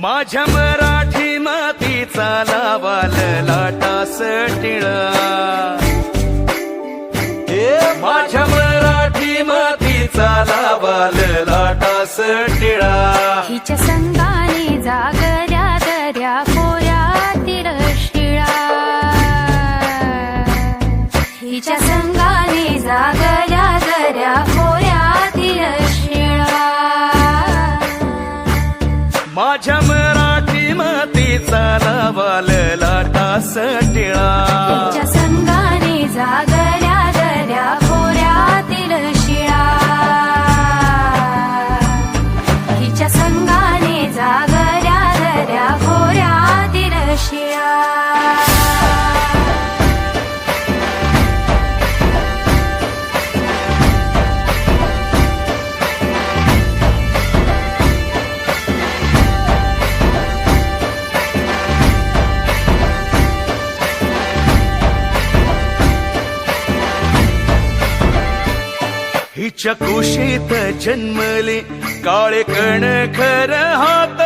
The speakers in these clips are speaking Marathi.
माझ्या मराठी मातीचा लावाल लाटास टिळा. माझ्या मराठी मातीचा लावाल लाटास टिळा. हिच्या संगाने जागऱ्या दर्या खोऱ्यातील शिळा. हिच्या संगाने जागऱ्या दर्या खोऱ्यातील माझ्या मराठी मातीचा लावाल लाटास हिच्या कुशीत जन्मले. काळे कण खर हात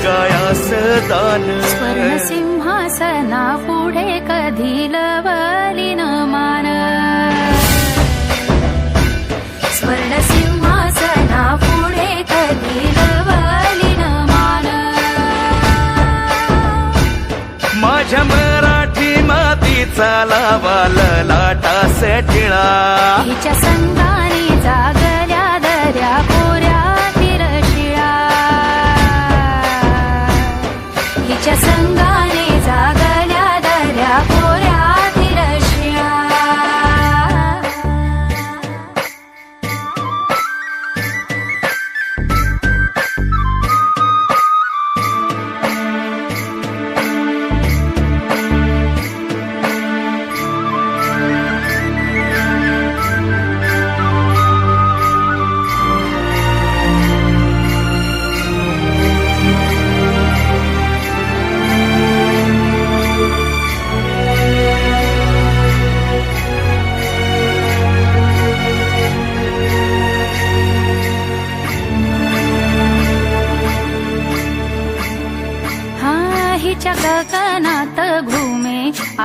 कधी मगायास दान स्वर्ण सिंहासना पुढे कधी लवली न मान। स्वर्ण सिंहासना पुढे कधी लवली न मान। माझ्या मराठी मातीचा लावाल लाटास टिळा हिच्या संगाने जागल्या दर्या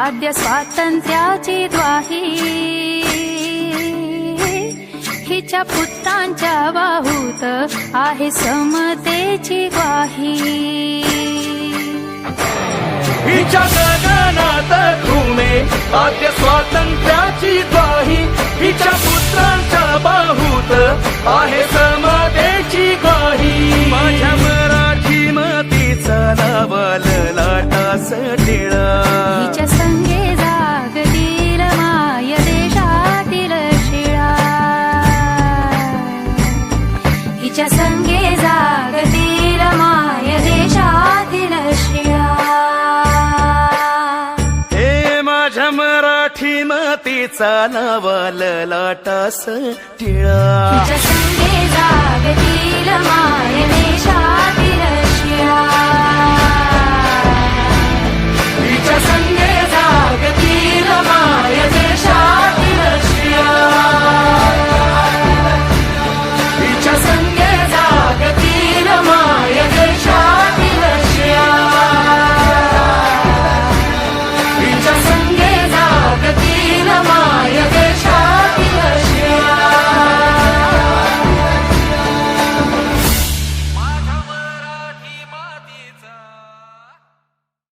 आद्य स्वातंत्र्याची द्वाही हिच्या पुत्रांच्या वाहूत आहे समतेची ग्वाही. हिच्या गगनात घुमे आद्य स्वातंत्र्याची ग्वाही. हिच्या पुत्रांच्या बाहूत आहे हिच्या संगे जागतील माय देशातील शिळा हे माझ्या मराठी मातीचा लावाल लाटास टिळा. हिच्या संगे जागतील माय देशातील